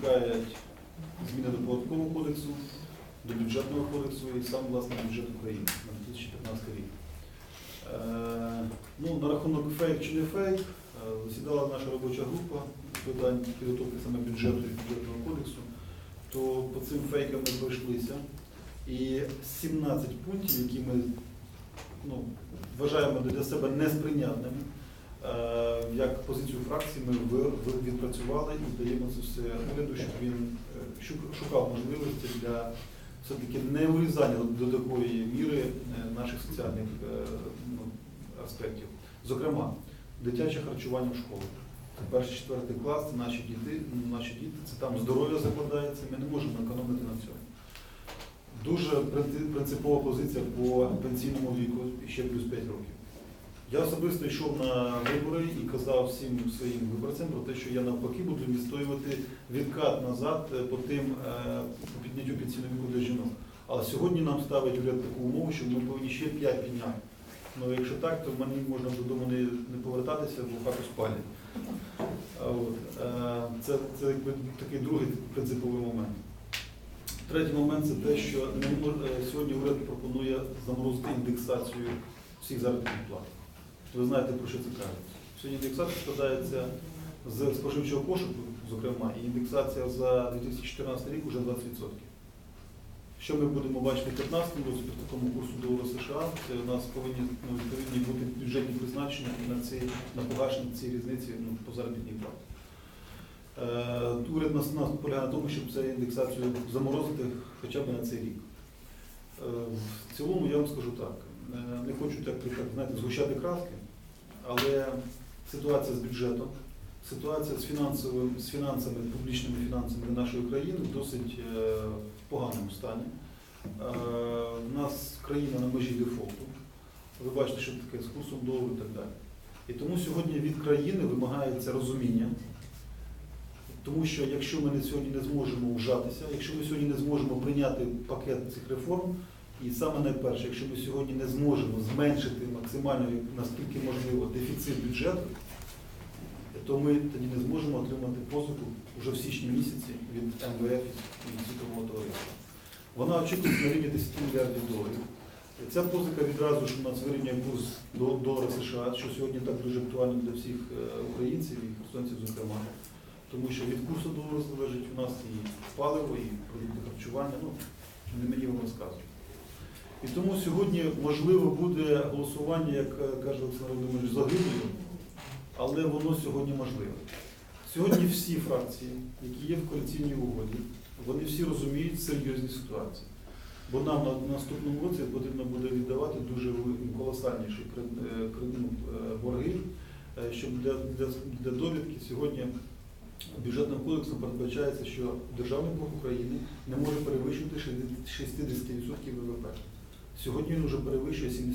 Чекають зміни до податкового кодексу, до бюджетного кодексу і сам власне бюджет України на 2015 рік. Е, ну, на рахунок фейк чи не фейк, е, засідала наша робоча група з питань підготовки саме бюджету і бюджетного кодексу, то по цим фейкам ми пройшлися. І 17 пунктів, які ми ну, вважаємо для себе несприйнятними, Як позицію фракції ми відпрацювали і даємо це все уряду, щоб він е, шукав можливості для все-таки не урізання до такої міри е, наших соціальних е, ну, аспектів. Зокрема, дитяче харчування в школах. Перший, четвертий клас це наші діти, наші діти, це там здоров'я закладається, ми не можемо економити на цьому. Дуже принципова позиція по пенсійному віку ще плюс 5 років. Я особисто йшов на вибори і казав всім своїм виборцям про те, що я навпаки буду відстоювати відкат назад е, по тим е, по підняттю пенсійного віку для жінок. Але сьогодні нам ставить уряд таку умову, що ми повинні ще 5 підняти. Ну якщо так, то мені можна додому не, не повертатися, бо хату спалять. Е, це, це якби такий другий принциповий момент. Третій момент це те, що сьогодні уряд пропонує заморозити індексацію всіх заробітних плат. Ви знаєте, про що це кажуть. Сьогодні індексація складається з споживчого кошику, зокрема, і індексація за 2014 рік вже 20%. Що ми будемо бачити в 2015 році по такому курсу долара США, це у нас повинні ну, відповідні бути бюджетні призначення на, на погашення цієї різниці ну, по заробітній платі. Е, уряд нас, нас полягає на тому, щоб цю індексацію заморозити хоча б на цей рік. Е, в цілому я вам скажу так. Е, Не хочу так, так знаєте, згущати краски, але ситуація з бюджетом, ситуація з, фінансовим, з фінансами, публічними фінансами нашої країни досить е, в поганому стані. Е, У нас країна на межі дефолту. Ви бачите, що таке з курсом долару і так далі. І тому сьогодні від країни вимагається розуміння. Тому що якщо ми сьогодні не зможемо вжатися, якщо ми сьогодні не зможемо прийняти пакет цих реформ, і саме найперше, якщо ми сьогодні не зможемо зменшити максимально, наскільки можливо, дефіцит бюджету, то ми тоді не зможемо отримати позику вже в січні місяці від МВФ і від світового товариства. Вона очікується на рівні 10 мільярдів доларів. Ця позика відразу ж у нас вирівнює курс до долара США, що сьогодні так дуже актуально для всіх е, українців і херсонців, зокрема. Тому що від курсу долару залежить у нас і паливо, і продукти харчування. Ну, не мені вам розказувати. І тому сьогодні можливо буде голосування, як е, каже Олександр Володимирович, загиблою, але воно сьогодні можливе. Сьогодні всі фракції, які є в коаліційній угоді, вони всі розуміють серйозні ситуації. Бо нам на наступному році потрібно буде віддавати дуже колосальніші е, ну, е, борги, щоб для, для, довідки сьогодні бюджетним кодексом передбачається, що державний борг України не може перевищувати 60% ВВП. Сьогодні він вже перевищує 75%.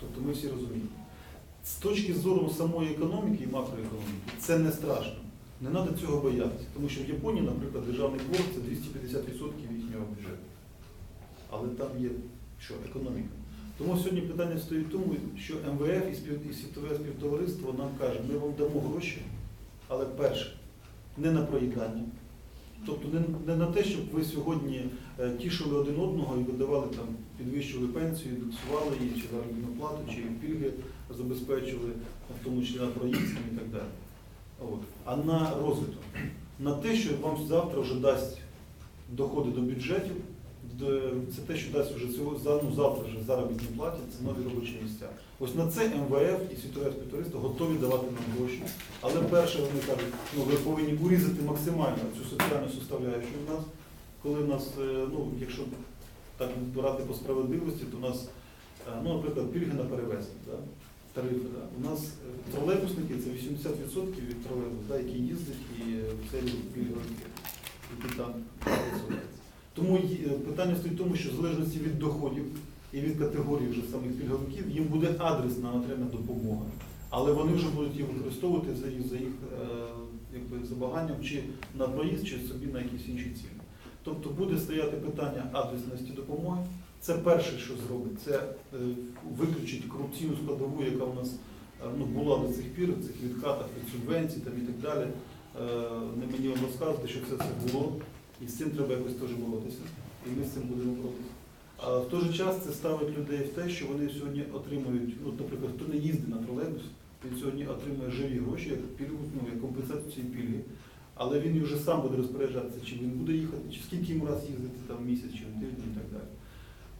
Тобто ми всі розуміємо. З точки зору самої економіки і макроекономіки це не страшно. Не треба цього боятися. Тому що в Японії, наприклад, державний борг це 250% їхнього бюджету. Але там є що, економіка. Тому сьогодні питання стоїть в тому, що МВФ і і світове співтовариство нам каже, ми вам дамо гроші, але перше, не на проїдання. Тобто не, не на те, щоб ви сьогодні е, тішили один одного і видавали там, підвищували пенсію, індексували її, чи заробітну плату, чи пільги забезпечили, в тому числі на проїзд і так далі. От. А на розвиток. На те, що вам завтра вже дасть доходи до бюджетів, це те, що дасть вже цього ну, завтра вже заробітні платі, це нові робочі місця. Ось на це МВФ і світове співтовариство готові давати нам гроші. Але перше вони кажуть, ну ви повинні урізати максимально цю соціальну составляючу в нас, коли в нас, е, ну, якщо так брати по справедливості, то у нас, е, ну, наприклад, пільги на перевезення, да? тарифи. Да? У нас е, тролейбусники це 80% від тролейбусів, да, які їздять і це пільговики, які там працюють. Тому е, питання стоїть в тому, що в залежності від доходів і від категорії вже самих пільговиків їм буде адресна матеріальна допомога. Але вони вже будуть її використовувати за їх, за їх е, якби, забаганням чи на проїзд, чи собі на якісь інші цілі. Тобто буде стояти питання адресності допомоги. Це перше, що зробить, це е, виключить корупційну складову, яка у нас ну, була до цих пір, в цих відкатах від субвенцій там, і так далі. не мені вам розказувати, що це було, і з цим треба якось теж боротися. І ми з цим будемо боротися. А в той же час це ставить людей в те, що вони сьогодні отримують, ну, наприклад, хто не їздить на тролейбус, він сьогодні отримує живі гроші як пільгу, ну, як компенсацію цієї пільги. Але він вже сам буде розпоряджатися, чи він буде їхати, чи скільки йому раз їздити там в місяць, чи в тиждень і так далі.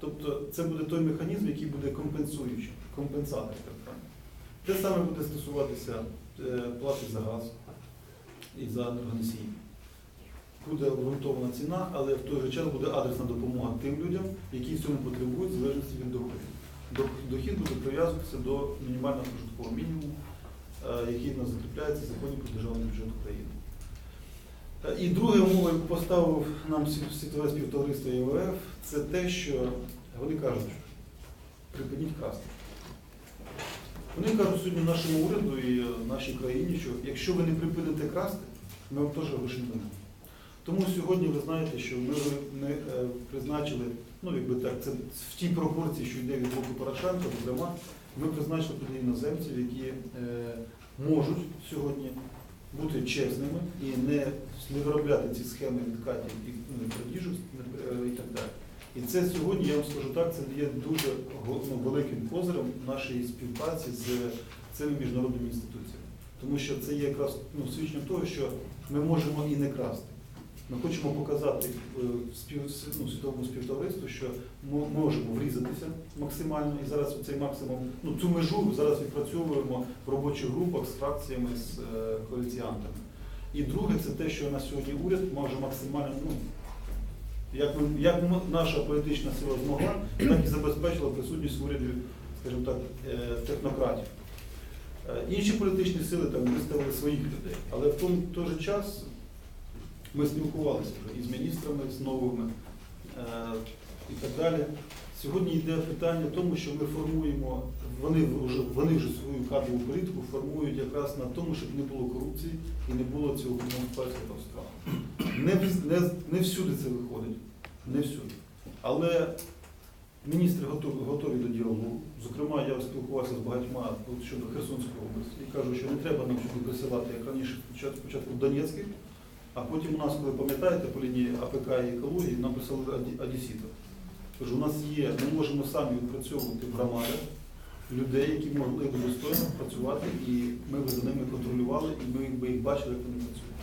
Тобто це буде той механізм, який буде компенсуючим, компенсатор. так. Те саме буде стосуватися е, плати за газ і за енергоносії. Буде обґрунтована ціна, але в той же час буде адресна допомога тим людям, які цього потребують, в залежності від доходу. Дох- Дохід буде прив'язуватися до мінімального прожиткового мінімуму, е, який в нас закріпляється в законі про державний бюджет України. Е, І друга умова, яку поставив нам світове співтовариство ІВФ, це те, що вони кажуть, припиніть красти. Вони кажуть сьогодні нашому уряду і е, нашій країні, що якщо ви не припините красти, ми вам теж гроші. Тому сьогодні ви знаєте, що ми, ми е, призначили, ну якби так, це в тій пропорції, що йде від боку Порошенка, зокрема, ми призначили туди іноземців, які е, можуть сьогодні бути чесними і не, не виробляти ці схеми відкатів і ну, крадіжок е, і так далі. І це сьогодні, я вам скажу так, це є дуже ну, великим козирем нашої співпраці з цими міжнародними інституціями. Тому що це є якраз ну, свідченням того, що ми можемо і не красти. Ми хочемо показати е, ну, світовому співтовариству, що ми можемо врізатися максимально, і зараз цей максимум, ну цю межу зараз відпрацьовуємо в робочих групах з фракціями, з е, коаліціантами. І друге, це те, що на сьогодні уряд може максимально, ну, як, як наша політична сила змогла, так і забезпечила присутність в уряді, скажімо так, е, технократів. Інші політичні сили там виставили своїх людей, але в той же час ми спілкувалися і з міністрами, з новими е, і так далі. Сьогодні йде питання в тому, що ми формуємо, вони вже, вони вже свою кадрову політику формують якраз на тому, щоб не було корупції і не було цього страху. Не, не, не всюди це виходить, не всюди. Але міністри готові, готові до діалогу. Зокрема, я спілкувався з багатьма щодо Херсонської області і кажу, що не треба нам сюди присилати, як раніше спочатку Донецьких, а потім у нас, коли пам'ятаєте, по лінії АПК і екології, нам присилали аді- одеситів. Кажу, у нас є, ми можемо самі відпрацьовувати в громадах людей, які могли б достойно працювати, і ми б за ними контролювали, і ми б їх бачили, як вони працюють.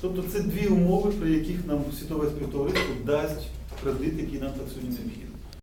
Тобто це дві умови, при яких нам світове співтовариство дасть кредит, який нам так сьогодні необхідний.